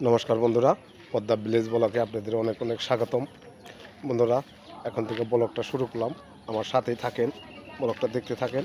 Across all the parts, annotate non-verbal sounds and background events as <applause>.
নমস্কার বন্ধুরা, পদ্মা ভিলেজ ব্লকে আপনাদের অনেক অনেক স্বাগতম। বন্ধুরা, এখন থেকে ব্লকটা শুরু করলাম। আমার সাথেই থাকেন ব্লকটা দেখতে থাকেন।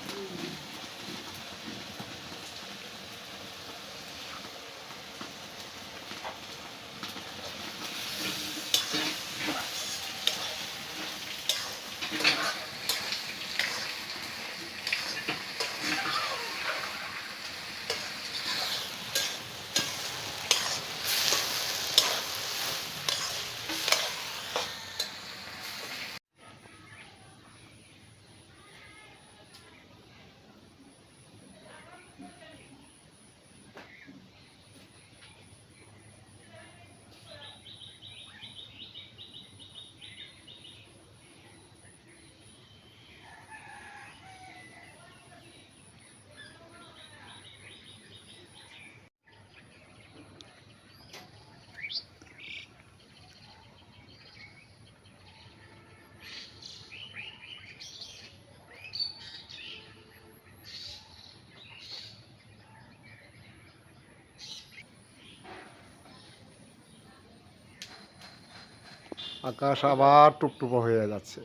আকাশ আবার টুপটুপো হয়ে যাচ্ছে।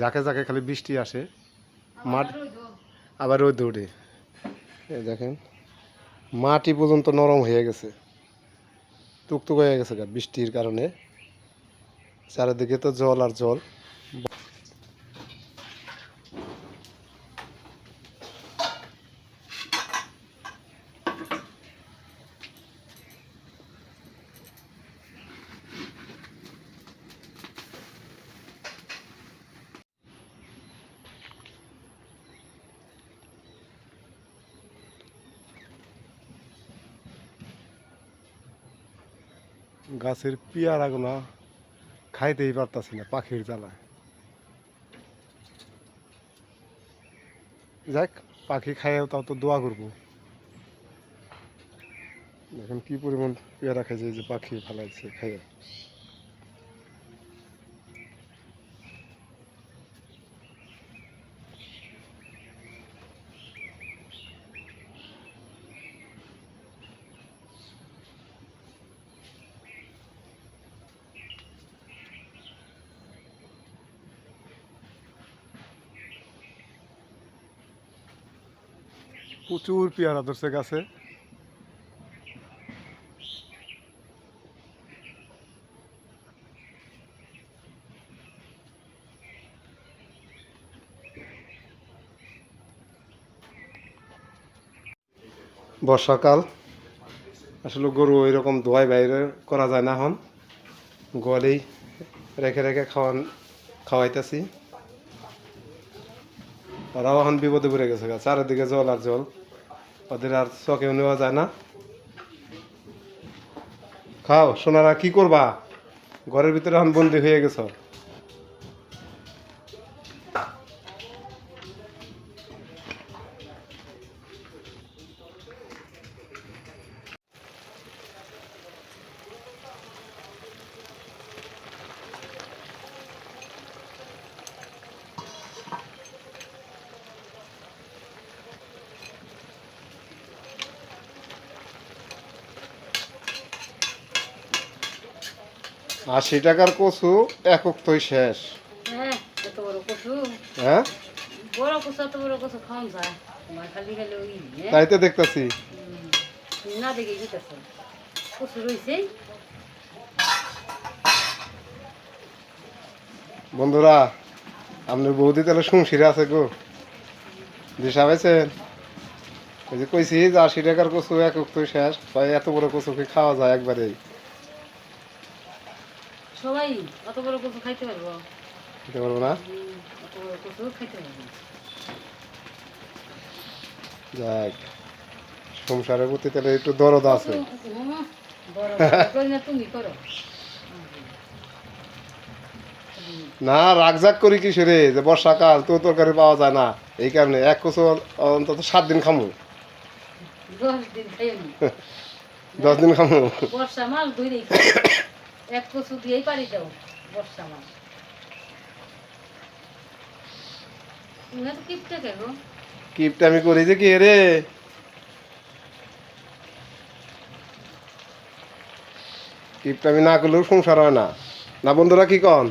যাকে যাকে খালি বৃষ্টি আসে। মাঠ আবার রোদ উঠে দেখেন মাটি পর্যন্ত নরম হয়ে গেছে। টুকটুক হয়ে গেছে গা বৃষ্টির কারণে। চারিদিকে তো জল আর জল। গাছের পেয়ারাগুলো খাইতেই পারতাছি না পাখির জ্বালায়। যাক, পাখি খাইয়েও তাও তো দোয়া করব। দেখেন কি পরিমাণ পেয়ারা খাইছে যে পাখি ফেলাইছে খাইয়ে। প্রচুর পেয়ারা ধরছে গাছে। বর্ষাকাল, আসলে গরু এরকম ধোয়াই বাইরে করা যায় না এখন। গোয়ালেই রেখে রেখে খাওয়ান খাওয়াইতেছি। ওরাও এখন বিপদে পড়ে গেছে। চারিদিকে জল আর জল। ওদের আর চকেও নেওয়া যায় না। খাও, সোনারা, কি করবা? ঘরের ভিতরে এখন বন্দি হয়ে গেছ। আশি টাকার কচু একক তৈ শেষ। হ্যাঁ হ্যাঁ? তাই তো দেখতেছি। না দেখে কচু রয়েছে বন্ধুরা আপনার বৌদি তাহলে সংসিরে আছে গো। দিশা পাইছেন? ওই যে কইছি যে আশি টাকার কচু একক তৈ শেষ। তাই এত বড় কচু কি খাওয়া যায় একবারেই? সবাই অত বড় কচু খাইতে পারব। দিতে পারব না? অত বড় কচু খাইতে পারব যাক সংসারের প্রতি তাহলে একটু দরদ আছে। না রাগজাক করি। কিসেরে যে বর্ষাকাল তো তরকারি পাওয়া যায় না। এই কারণে এক কচু অন্তত সাত দিন খামু। দশ দিন <laughs> খামু। বর্ষা মাল <coughs> এক কচু দিয়েই পারি যাও, বর্ষা মাস। তো আমি যে কি রে? কিপটা আমি না করলেও সংসার হয় না। না বন্ধুরা কি কন?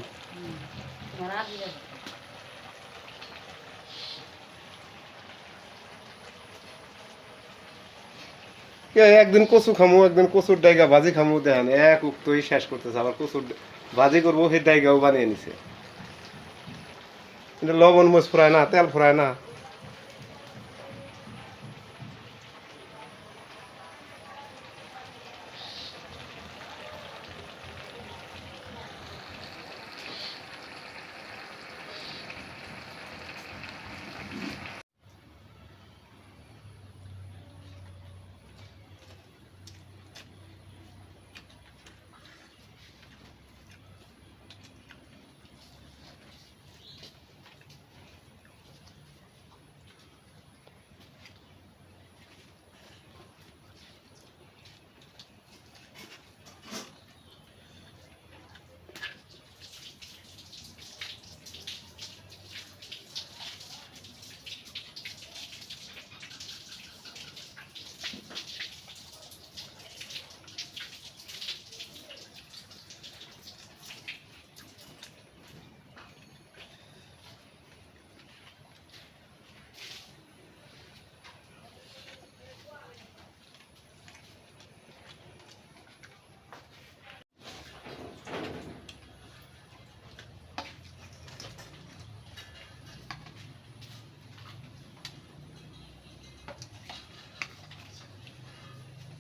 একদিন কচু খামো, একদিন কচুর ডাইগা ভাজি খামো, দেখেন, এক উক্তই শেষ করতেছে। আবার কচুর ভাজি করব, সেই ডাইগাও বানিয়ে নিছে। লবণ মরিচ ফুরায় না, তেল ফুরায় না।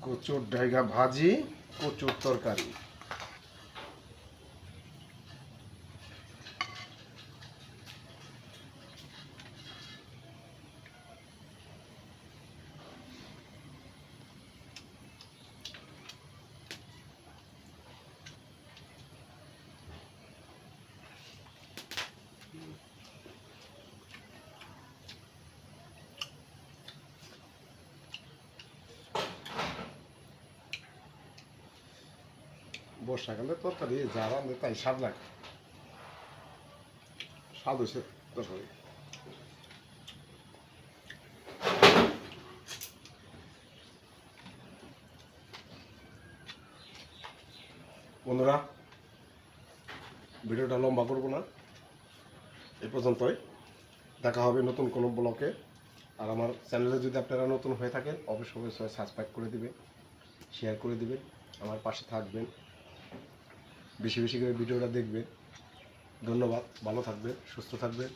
কচুর ডাইগা ভাজি কচুর তরকারি। বর্ষাকালে তরকারি, যা রান্ধে তাই স্বাদ লাগে। স্বাদ হয়েছে তরকারি। বন্ধুরা, ভিডিওটা লম্বা করব না। এ পর্যন্তই। দেখা হবে নতুন কোনো ব্লকে। আর আমার চ্যানেলে যদি আপনারা নতুন হয়ে থাকেন, অবশ্যই অবশ্যই সাবস্ক্রাইব করে দিবেন শেয়ার করে দিবেন, আমার পাশে থাকবেন। বেশি বেশি করে ভিডিওটা দেখবে ধন্যবাদ। ভালো থাকবেন সুস্থ থাকবেন।